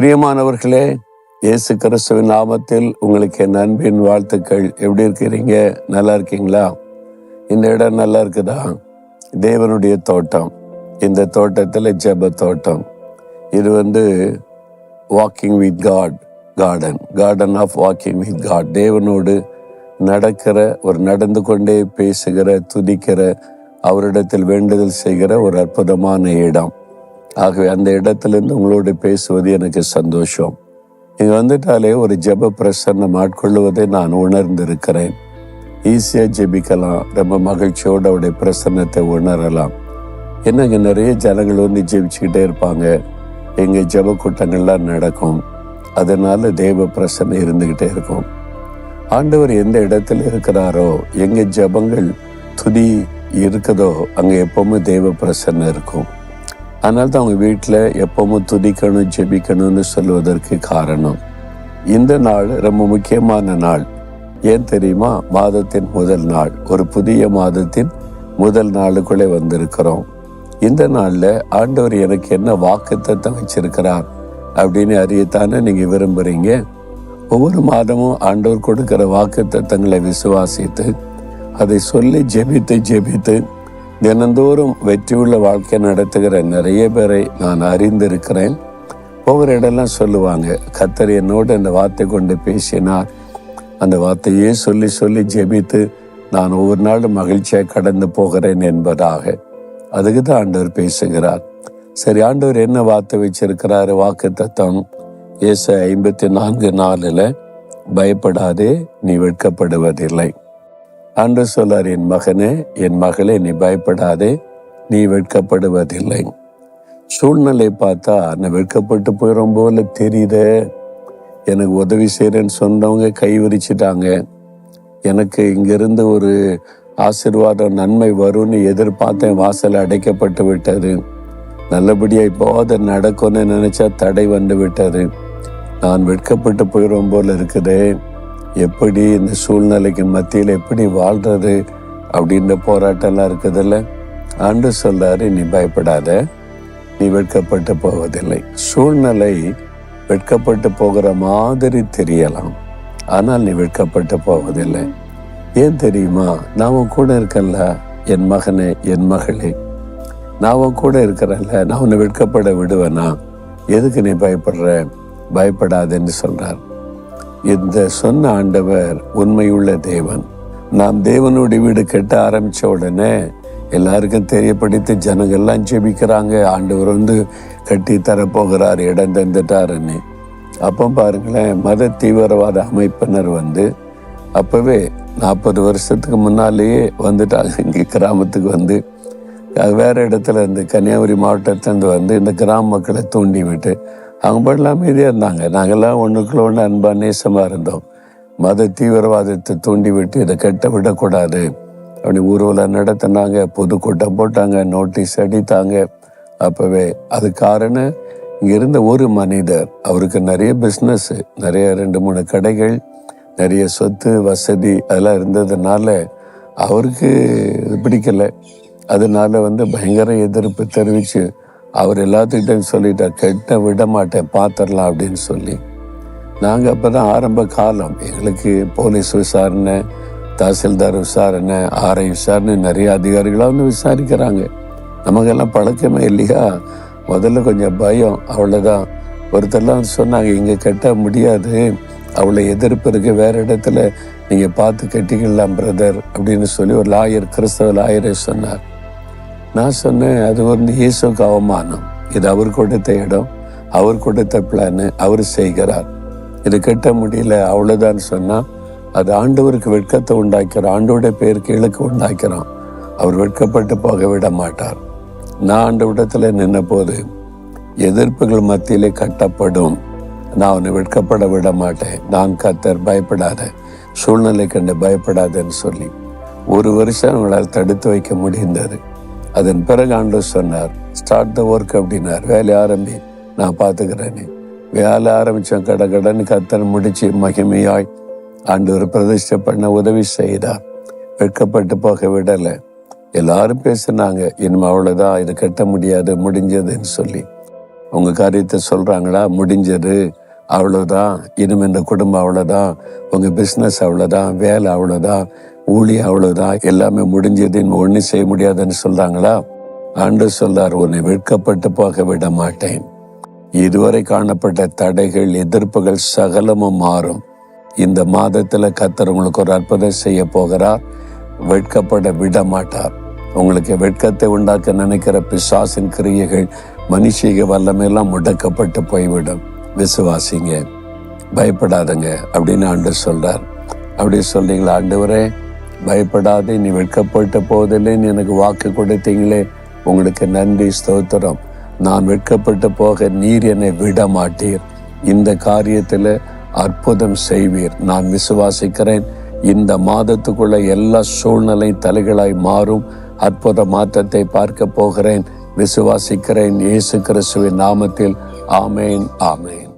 பிரியமானவர்களே இயேசு கிறிஸ்துவின் நாமத்தில் உங்களுக்கு என் அன்பின் வாழ்த்துக்கள். எப்படி இருக்கிறீங்க? நல்லா இருக்கீங்களா? இந்த இடம் நல்லா இருக்குதா? தேவனுடைய தோட்டம். இந்த தோட்டத்தில் ஜெப தோட்டம். இது வந்து walking with God garden garden of walking with God தேவனோடு நடக்கிற ஒரு நடந்து கொண்டே பேசுகிற துதிக்கிற அவரிடத்தில் வேண்டுதல் செய்கிற ஒரு அற்புதமான இடம். ஆகவே அந்த இடத்திலிருந்து உங்களோடு பேசுவது எனக்கு சந்தோஷம். இங்கே வந்துட்டாலே ஒரு ஜெப பிரசன்னம் ஆட்கொள்ளுவதை நான் உணர்ந்திருக்கிறேன். ஈஸியாக ஜெபிக்கலாம். ரொம்ப மகிழ்ச்சியோடு அவருடைய பிரசன்னத்தை உணரலாம். என்ன இங்கே நிறைய ஜனங்கள் வந்து ஜெபிச்சுக்கிட்டே இருப்பாங்க. எங்கள் ஜெப கூட்டங்கள்லாம் நடக்கும். அதனால தேவ பிரசன்னம் இருந்துக்கிட்டே இருக்கும். ஆண்டவர் எந்த இடத்துல இருக்கிறாரோ எங்கள் ஜெபங்கள் துதி இருக்குதோ அங்கே எப்பவுமே தேவ பிரசன்னம் இருக்கும். அதனால தான் அவங்க வீட்டில் எப்பவும் துதிக்கணும் ஜெபிக்கணும்னு சொல்வதற்கு காரணம். இந்த நாள் ரொம்ப முக்கியமான நாள். ஏன் தெரியுமா? மாதத்தின் முதல் நாள். ஒரு புதிய மாதத்தின் முதல் நாளுக்குள்ளே வந்திருக்கிறோம். இந்த நாளில் ஆண்டவர் எனக்கு என்ன வாக்கு தத்தம் வச்சிருக்கிறார் அப்படின்னு அறியத்தானே நீங்கள் விரும்புகிறீங்க ஒவ்வொரு மாதமும் ஆண்டவர் கொடுக்கிற வாக்கு தத்தங்களை விசுவாசித்து அதை சொல்லி ஜெபித்து ஜெபித்து தினந்தோறும் வெற்றியுள்ள வாழ்க்கை நடத்துகிற நிறைய பேரை நான் அறிந்திருக்கிறேன். ஒவ்வொரு இடம்லாம் சொல்லுவாங்க கத்தர் என்னோடு அந்த வார்த்தை கொண்டு பேசினார். அந்த வார்த்தையே சொல்லி சொல்லி ஜெபித்து நான் ஒவ்வொரு நாளும் மகிழ்ச்சியாக கடந்து போகிறேன் என்பதாக. அதுக்கு தான் ஆண்டவர் பேசுகிறார். சரி ஆண்டவர் என்ன வார்த்தை வச்சிருக்கிறாரு? வாக்கு தத்தம் ஏச ஐம்பத்தி நான்கு நாளில் பயப்படாதே நீ வெட்கப்படுவதில்லை. அன்று சொல்லார் என் மகனே என் மகளே நீ பயப்படாதே நீ வெட்கப்படுவதில்லை. சூழ்நிலை பார்த்தா நான் வெட்கப்பட்டு போயிடும் போல தெரியுது. எனக்கு உதவி செய்கிறேன்னு சொன்னவங்க கை விரிச்சிட்டாங்க. எனக்கு இங்கிருந்து ஒரு ஆசிர்வாதம் நன்மை வரும்னு எதிர்பார்த்தேன். வாசல் அடைக்கப்பட்டு விட்டது. நல்லபடியாக இப்போ அது நடக்கும்னு நினச்சா தடை வந்து விட்டது. நான் வெட்கப்பட்டு போயிடும் போல இருக்குதே. எப்படி இந்த சூழ்நிலைக்கு மத்தியில் எப்படி வாழ்றது அப்படின்ற போராட்டம்லாம் இருக்குதுல்ல? ஆண்டு சொல்றாரு நீ பயப்படாத. நீ வெட்கப்பட்டு போவதில்லை. சூழ்நிலை வெட்கப்பட்டு போகிற மாதிரி தெரியலாம். ஆனால் நீ வெட்கப்பட்டு போவதில்லை. ஏன் தெரியுமா? நாம் கூட இருக்கல என் மகனே என் மகளே. நான் கூட இருக்கிறல்ல நான் உன்னை வெட்கப்பட விடுவேனா? எதுக்கு நீ பயப்படுற? பயப்படாதேன்னு சொல்றார். இந்த சொன்ன ஆண்டவர் உண்மையுள்ள தேவன். நாம் தேவனுடைய வீடு கட்ட ஆரம்பித்த உடனே எல்லாருக்கும் தெரியப்படுத்தி ஜனங்கள்லாம் ஜெபிக்கிறாங்க. ஆண்டவர் வந்து கட்டி தரப்போகிறார் இடம் தந்துட்டாருன்னு. அப்போ பாருங்களேன் மத தீவிரவாத அமைப்பினர் வந்து அப்போவே நாற்பது வருஷத்துக்கு முன்னாலேயே வந்துட்டாங்க. இங்கே கிராமத்துக்கு வந்து வேறு இடத்துல இருந்து கன்னியாகுமரி மாவட்டத்திலேருந்து வந்து இந்த கிராம மக்களை தூண்டி விட்டு அவங்க பாட்டில் அமைதியாக இருந்தாங்க. நாங்கள்லாம் ஒன்றுக்குள்ள ஒன்று அன்பா நேசமாக இருந்தோம். மத தீவிரவாதத்தை தூண்டி விட்டு இதை கெட்ட விடக்கூடாது. அப்படி ஊர்வலம் நடத்தினாங்க பொதுக்கூட்டம் போட்டாங்க நோட்டீஸ் அடித்தாங்க. அப்போவே அது காரணம் இங்கே இருந்த ஒரு மனிதர். அவருக்கு நிறைய பிஸ்னஸ் நிறைய ரெண்டு மூணு கடைகள் நிறைய சொத்து வசதி அதெல்லாம் இருந்ததுனால அவருக்கு பிடிக்கலை. பிடிக்கல அதனால வந்து பயங்கர எதிர்ப்பு தெரிவித்து அவர் எல்லாத்துக்கிட்டையும் சொல்லிட்டார் கெட்ட விட மாட்டேன் பார்த்துடலாம் அப்படின்னு சொல்லி. நாங்கள் அப்போ தான் ஆரம்ப காலம். எங்களுக்கு போலீஸ் விசாரணை தாசில்தார் விசாரணை ஆர்ஐ விசாரணை நிறைய அதிகாரிகளாக வந்து விசாரிக்கிறாங்க. நமக்கெல்லாம் பழக்கமே இல்லையா? முதல்ல கொஞ்சம் பயம். அவ்வளோதான் ஒருத்தர்லாம் சொன்னாங்க இங்கே கட்ட முடியாது. அவளை எதிர்ப்பு இருக்குது வேற இடத்துல நீங்கள் பார்த்து கட்டிக்கலாம் பிரதர் அப்படின்னு சொல்லி ஒரு லாயர் கிறிஸ்தவ லாயரே சொன்னார். நான் சொன்னேன் அது வந்து இயேசுக்கு அவமானம். இது அவர் கொடுத்த இடம் அவர் கொடுத்த பிளான் அவர் செய்கிறார். இது கட்ட முடியல அவ்வளோதான் சொன்னால் அது ஆண்டவருக்கு வெட்கத்தை உண்டாக்கிறோம் ஆண்டோட பேருக்கு இழுக்கு உண்டாக்கிறான். அவர் வெட்கப்பட்டு போக விட மாட்டார். நான் ஆண்ட விடத்தில் நின்ன போது எதிர்ப்புகள் மத்தியிலே கட்டப்படும். நான் அவனை வெட்கப்பட விட மாட்டேன். நான் கத்தர் பயப்படாத. சூழ்நிலை கண்டு பயப்படாதேன்னு சொல்லி ஒரு வருஷம் அவங்களால் தடுத்து வைக்க முடிந்தது. அதன் பிறகு ஆண்டு சொன்னார் ஸ்டார்ட் த ஒர்க் அப்படின்னார். வேலை ஆரம்பி நான் பார்த்துக்கிறேனே வேலை ஆரம்பித்தோம் கட கடன் கத்தன் முடிச்சு மகிமையாய் ஒரு பிரதிஷ்டை பண்ண உதவி செய்தார். வெட்கப்பட்டு போக விடலை. எல்லாரும் பேசினாங்க இனிமே அவ்வளோதான் இது கட்ட முடியாது முடிஞ்சதுன்னு சொல்லி. உங்கள் காரியத்தை சொல்கிறாங்களா முடிஞ்சது அவ்வளோதான் இனிமே இந்த குடும்பம் அவ்வளோதான் உங்கள் பிஸ்னஸ் அவ்வளோதான் வேலை அவ்வளோதான் ஊழி அவ்வளவுதான் எல்லாமே முடிஞ்சது. இனிமே ஒண்ணு செய்ய முடியாதுன்னு சொல்றாங்களா? ஆண்டு சொல்றார் உன்னை வெட்கப்பட்டு போக விட மாட்டேன். இதுவரை காணப்பட்ட தடைகள் எதிர்ப்புகள் சகலமும் மாறும். இந்த மாதத்துல கத்தர் உங்களுக்கு ஒரு அற்புதம் செய்ய போகிறார். வெட்கப்பட விட மாட்டார். உங்களுக்கு வெட்கத்தை உண்டாக்க நினைக்கிற பிசாசின் கிரியைகள் மனுஷிக வல்லமையெல்லாம் முடக்கப்பட்டு போய்விடும். விசுவாசிங்க. பயப்படாதங்க. அப்படின்னு ஆண்டு சொல்றார். அப்படி சொல்றீங்களா ஆண்டவரே? பயப்படாதே நீ வெட்கப்பட்ட போதில்லைன்னு எனக்கு வாக்கு கொடுத்தீங்களே. உங்களுக்கு நன்றி ஸ்தோத்திரம். நான் வெட்கப்பட்டு போக நீர் என்னை விட மாட்டீர் இந்த காரியத்தில் அற்புதம் செய்வீர். நான் விசுவாசிக்கிறேன். இந்த மாதத்துக்குள்ள எல்லா சூழ்நிலை தலைகளாய் மாறும். அற்புத மாற்றத்தை பார்க்க போகிறேன். விசுவாசிக்கிறேன். இயேசு கிறிஸ்துவின் நாமத்தில். ஆமேன் ஆமேன்.